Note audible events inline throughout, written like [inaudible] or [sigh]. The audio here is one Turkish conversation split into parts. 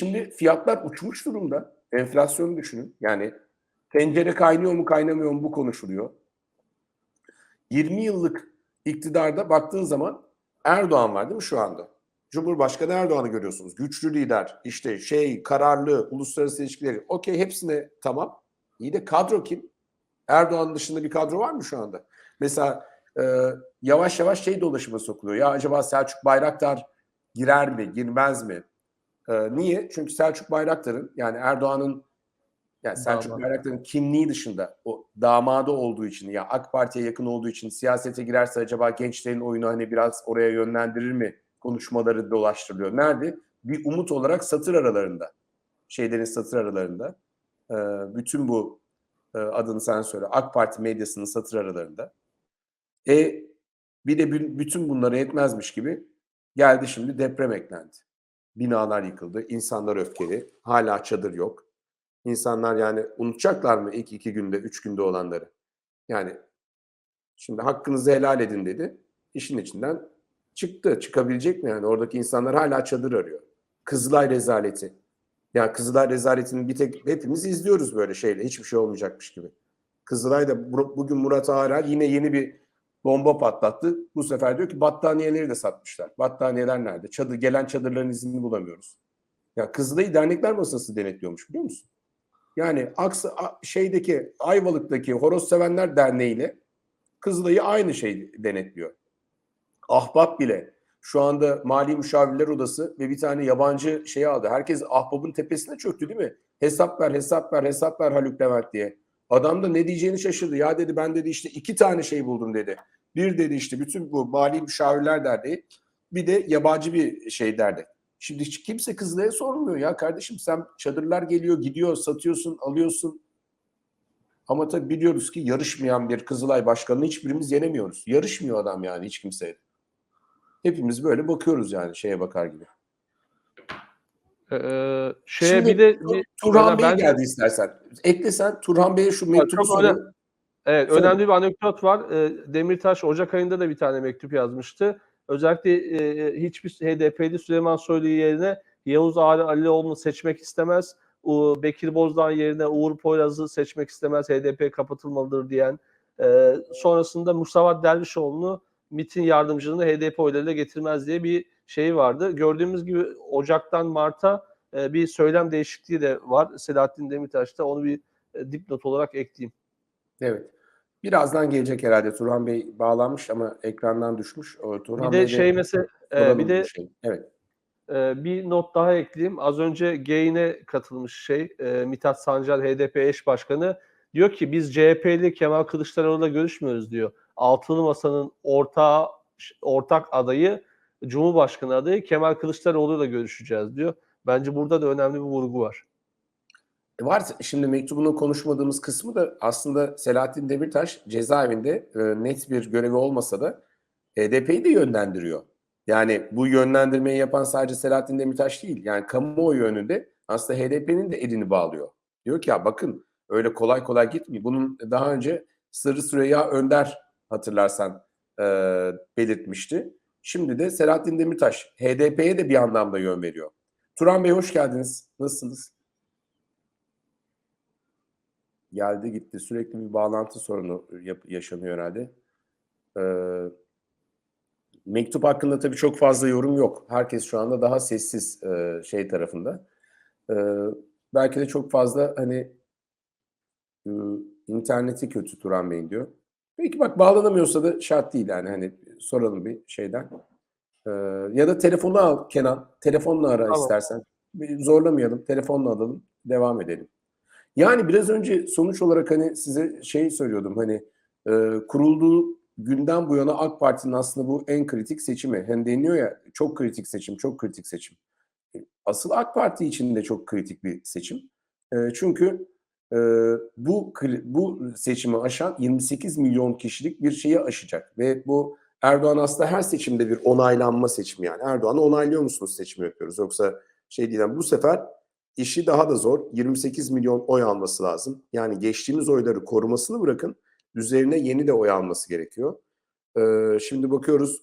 şimdi fiyatlar uçmuş durumda. Enflasyonu düşünün. Yani tencere kaynıyor mu kaynamıyor mu bu konuşuluyor. 20 yıllık iktidarda baktığın zaman Erdoğan var değil mi şu anda? Cumhurbaşkanı Erdoğan'ı görüyorsunuz. Güçlü lider, işte şey, kararlı, uluslararası ilişkileri. Okey hepsine tamam. İyi de kadro kim? Erdoğan dışında bir kadro var mı şu anda? Mesela e, yavaş yavaş şey dolaşıma sokuluyor. Ya acaba Selçuk Bayraktar girer mi, girmez mi? E, niye? Çünkü Selçuk Bayraktar'ın yani Erdoğan'ın yani Selçuk Damat. Bayraktar'ın kimliği dışında o damadı olduğu için ya AK Parti'ye yakın olduğu için siyasete girerse acaba gençlerin oyunu hani biraz oraya yönlendirir mi konuşmaları dolaştırılıyor. Nerede? Bir umut olarak satır aralarında. Şeylerin satır aralarında. Ee, bütün bu e, adını sen söyle AK Parti medyasının satır aralarında. E bir de bü- bütün bunları etmezmiş gibi geldi şimdi deprem eklendi. Binalar yıkıldı, insanlar öfkeli, hala çadır yok. İnsanlar yani unutacaklar mı ilk iki günde, üç günde olanları? Yani şimdi hakkınızı helal edin dedi. İşin içinden çıktı. Çıkabilecek mi yani? Oradaki insanlar hala çadır arıyor. Kızılay rezaleti. Yani Kızılay rezaletini bir tek hepimiz izliyoruz böyle şeyle. Hiçbir şey olmayacakmış gibi. Kızılay da bu- bugün Murat Ağarer yine yeni bir bomba patlattı. Bu sefer diyor ki battaniyeleri de satmışlar. Battaniyeler nerede? Çadır, gelen çadırların izini bulamıyoruz. Ya Kızılay'ı dernekler masası denetliyormuş biliyor musun? Yani Aksa, şeydeki Ayvalık'taki Horoz Sevenler Derneği ile Kızılay'ı aynı şey denetliyor. Ahbap bile şu anda Mali Müşavirler Odası ve bir tane yabancı şeyi aldı. Herkes Ahbap'ın tepesine çöktü değil mi? Hesap ver, hesap ver, hesap ver Haluk Levent diye. Adam da ne diyeceğini şaşırdı. Ya dedi ben dedi işte iki tane şey buldum dedi. Bir dedi işte bütün bu Mali Müşavirler Derneği bir de yabancı bir şey derdi. Şimdi hiç kimse Kızılay'a sormuyor ya kardeşim sen çadırlar geliyor gidiyor satıyorsun alıyorsun. Ama tabii biliyoruz ki yarışmayan bir Kızılay başkanını hiçbirimiz yenemiyoruz. Yarışmıyor adam yani hiç kimseye. Hepimiz böyle bakıyoruz yani şeye bakar gibi. Ee, şeye Şimdi bir de bir, Turhan Bey ben- geldi istersen. Eklesen Turhan Bey'e şu mektubu sorun. Evet, Söyle. önemli bir anekdot var. Ee, Demirtaş Ocak ayında da bir tane mektup yazmıştı. Özellikle e, hiçbir HDP'li Süleyman Soylu yerine Yavuz Ağrı Alioğlu'nu seçmek istemez. U- Bekir Bozdağ yerine Uğur Poyraz'ı seçmek istemez. HDP kapatılmalıdır diyen. Ee, sonrasında Mustafa Dervişoğlu'nu MİT'in yardımcılığını HDP oylarıyla getirmez diye bir şey vardı. Gördüğümüz gibi Ocak'tan Mart'a e, bir söylem değişikliği de var. Selahattin Demirtaş'ta onu bir e, dipnot olarak ekleyeyim. Evet. Birazdan gelecek herhalde. Turhan Bey bağlanmış ama ekrandan düşmüş. O, Turhan Bir de Bey'le şey mesela e, bir de şey. Evet. e, bir not daha ekleyeyim. Az önce Gain'e katılmış şey e, Mithat Sancar HDP eş başkanı diyor ki biz CHP'li Kemal Kılıçdaroğlu'la görüşmüyoruz diyor. Altılı Masa'nın ortağı ortak adayı Cumhurbaşkanı adayı Kemal Kılıçdaroğlu'yla görüşeceğiz diyor. Bence burada da önemli bir vurgu var. E, Var şimdi mektubunu konuşmadığımız kısmı da aslında Selahattin Demirtaş cezaevinde e, net bir görevi olmasa da HDP'yi de yönlendiriyor. Yani bu yönlendirmeyi yapan sadece Selahattin Demirtaş değil. Yani kamuoyu önünde aslında HDP'nin de elini bağlıyor. Diyor ki ya bakın öyle kolay kolay gitmiyor. Bunun daha önce Sırrı Süreyya Önder hatırlarsan e, belirtmişti. Şimdi de Selahattin Demirtaş HDP'ye de bir anlamda yön veriyor. Turan Bey hoş geldiniz. Nasılsınız? geldi gitti. Sürekli bir bağlantı sorunu yap- yaşanıyor herhalde. Ee, mektup hakkında tabii çok fazla yorum yok. Herkes şu anda daha sessiz e, şey tarafında. Ee, belki de çok fazla hani e, interneti kötü Turan Bey'in diyor. Peki bak bağlanamıyorsa da şart değil yani hani soralım bir şeyden. Ee, ya da telefonu al Kenan. Telefonla ara Tamam. istersen. Zorlamayalım. Telefonla alalım. Devam edelim. Yani biraz önce sonuç olarak hani size şey söylüyordum hani e, kurulduğu günden bu yana AK Parti'nin aslında bu en kritik seçimi. Hani deniyor ya çok kritik seçim, çok kritik seçim. E, Asıl AK Parti için de çok kritik bir seçim. E, çünkü e, bu bu seçimi aşan 28 milyon kişilik bir şeyi aşacak ve bu Erdoğan aslında her seçimde bir onaylanma seçimi yani. Erdoğan'ı onaylıyor musunuz seçimi yapıyoruz yoksa şey değil. Yani bu sefer işi daha da zor. 28 milyon oy alması lazım. Yani geçtiğimiz oyları korumasını bırakın. Üzerine yeni de oy alması gerekiyor. Ee, şimdi bakıyoruz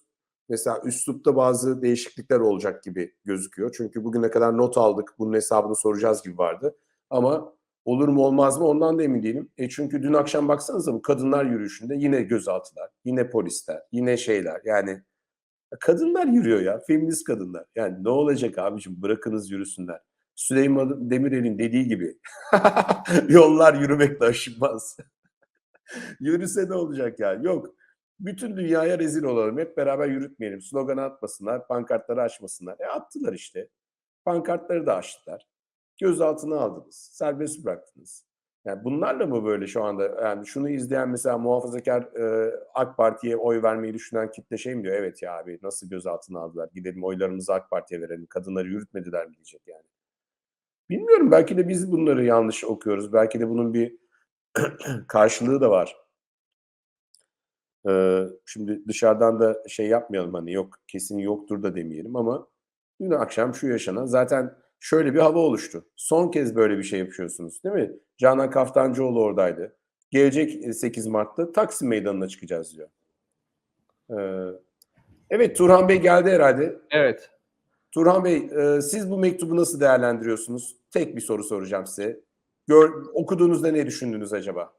mesela üslupta bazı değişiklikler olacak gibi gözüküyor. Çünkü bugüne kadar not aldık, bunun hesabını soracağız gibi vardı. Ama olur mu olmaz mı ondan da emin değilim. E çünkü dün akşam baksanıza bu kadınlar yürüyüşünde yine gözaltılar, yine polisler, yine şeyler. Yani kadınlar yürüyor ya, feminist kadınlar. Yani ne olacak abicim bırakınız yürüsünler. Süleyman Demirel'in dediği gibi [laughs] yollar yürümekle aşılmaz. [laughs] Yürüse ne olacak ya? Yok. Bütün dünyaya rezil olalım. Hep beraber yürütmeyelim. Slogan atmasınlar, pankartları açmasınlar. E attılar işte. Pankartları da açtılar. Gözaltına aldınız. Serbest bıraktınız. Yani bunlarla mı böyle şu anda? Yani şunu izleyen mesela muhafazakar e, AK Parti'ye oy vermeyi düşünen kitle şey mi diyor? Evet ya abi nasıl gözaltına aldılar? Gidelim oylarımızı AK Parti'ye verelim. Kadınları yürütmediler mi diyecek yani. Bilmiyorum. Belki de biz bunları yanlış okuyoruz. Belki de bunun bir [clears throat] karşılığı da var. Ee, şimdi dışarıdan da şey yapmayalım hani yok kesin yoktur da demeyelim ama dün akşam şu yaşanan zaten şöyle bir hava oluştu. Son kez böyle bir şey yapıyorsunuz değil mi? Canan Kaftancıoğlu oradaydı. Gelecek 8 Mart'ta Taksim Meydanı'na çıkacağız diyor. Ee, evet Turhan Bey geldi herhalde. Evet. Turhan Bey e, siz bu mektubu nasıl değerlendiriyorsunuz? Tek bir soru soracağım size. Gör, okuduğunuzda ne düşündünüz acaba?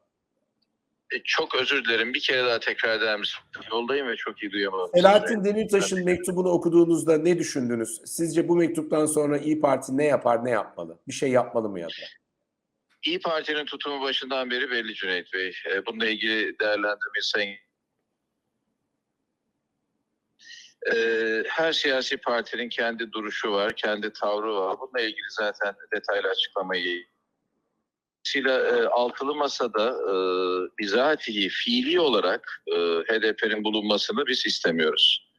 E, Çok özür dilerim. Bir kere daha tekrar eder misin? Yoldayım ve çok iyi duyamadım. Selahattin Demirtaş'ın mektubunu okuduğunuzda ne düşündünüz? Sizce bu mektuptan sonra İyi Parti ne yapar, ne yapmalı? Bir şey yapmalı mı ya da? İyi Parti'nin tutumu başından beri belli Cüneyt Bey. E, Bununla ilgili değerlendirmeyi sayın E, her siyasi partinin kendi duruşu var, kendi tavrı var. Bununla ilgili zaten detaylı açıklamayı Dolayısıyla e, altılı masada e, bizatihi fiili olarak e, HDP'nin bulunmasını biz istemiyoruz.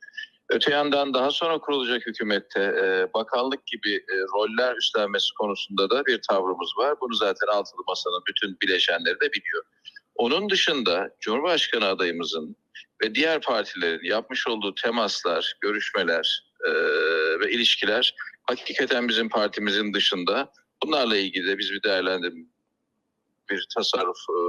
Öte yandan daha sonra kurulacak hükümette e, bakanlık gibi e, roller üstlenmesi konusunda da bir tavrımız var. Bunu zaten altılı masanın bütün bileşenleri de biliyor. Onun dışında Cumhurbaşkanı adayımızın ve diğer partilerin yapmış olduğu temaslar, görüşmeler e, ve ilişkiler hakikaten bizim partimizin dışında. Bunlarla ilgili de biz bir değerlendirme, bir tasarruf e,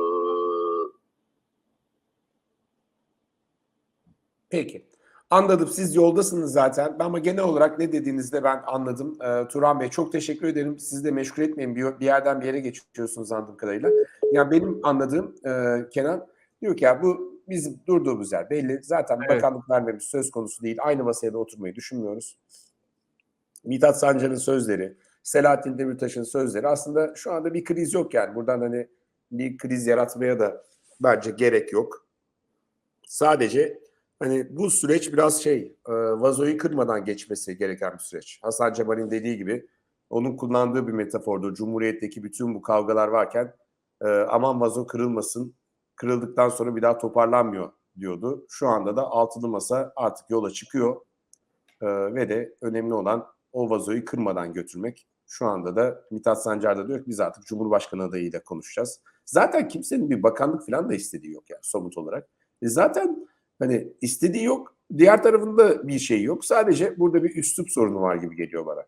Peki. Anladım. Siz yoldasınız zaten. Ama genel olarak ne dediğinizde ben anladım. Ee, Turan Bey çok teşekkür ederim. Sizi de meşgul etmeyin. Bir, bir yerden bir yere geçiyorsunuz anladığım kadarıyla. Yani benim anladığım e, Kenan diyor ki ya bu bizim durduğumuz yer belli. Zaten Evet. bakanlık vermemiz söz konusu değil. Aynı masaya da oturmayı düşünmüyoruz. Mithat Sancar'ın sözleri, Selahattin Demirtaş'ın sözleri aslında şu anda bir kriz yok yani. Buradan hani bir kriz yaratmaya da bence gerek yok. Sadece hani bu süreç biraz şey e, vazoyu kırmadan geçmesi gereken bir süreç. Hasan Cemal'in dediği gibi onun kullandığı bir metafordu. Cumhuriyetteki bütün bu kavgalar varken e, aman vazo kırılmasın. Kırıldıktan sonra bir daha toparlanmıyor diyordu. Şu anda da altılı masa artık yola çıkıyor. E, ve de önemli olan o vazoyu kırmadan götürmek. Şu anda da Mithat Sancar da diyor ki biz artık Cumhurbaşkanı adayıyla konuşacağız. Zaten kimsenin bir bakanlık falan da istediği yok yani somut olarak. E zaten hani istediği yok. Diğer tarafında bir şey yok. Sadece burada bir üslup sorunu var gibi geliyor bana.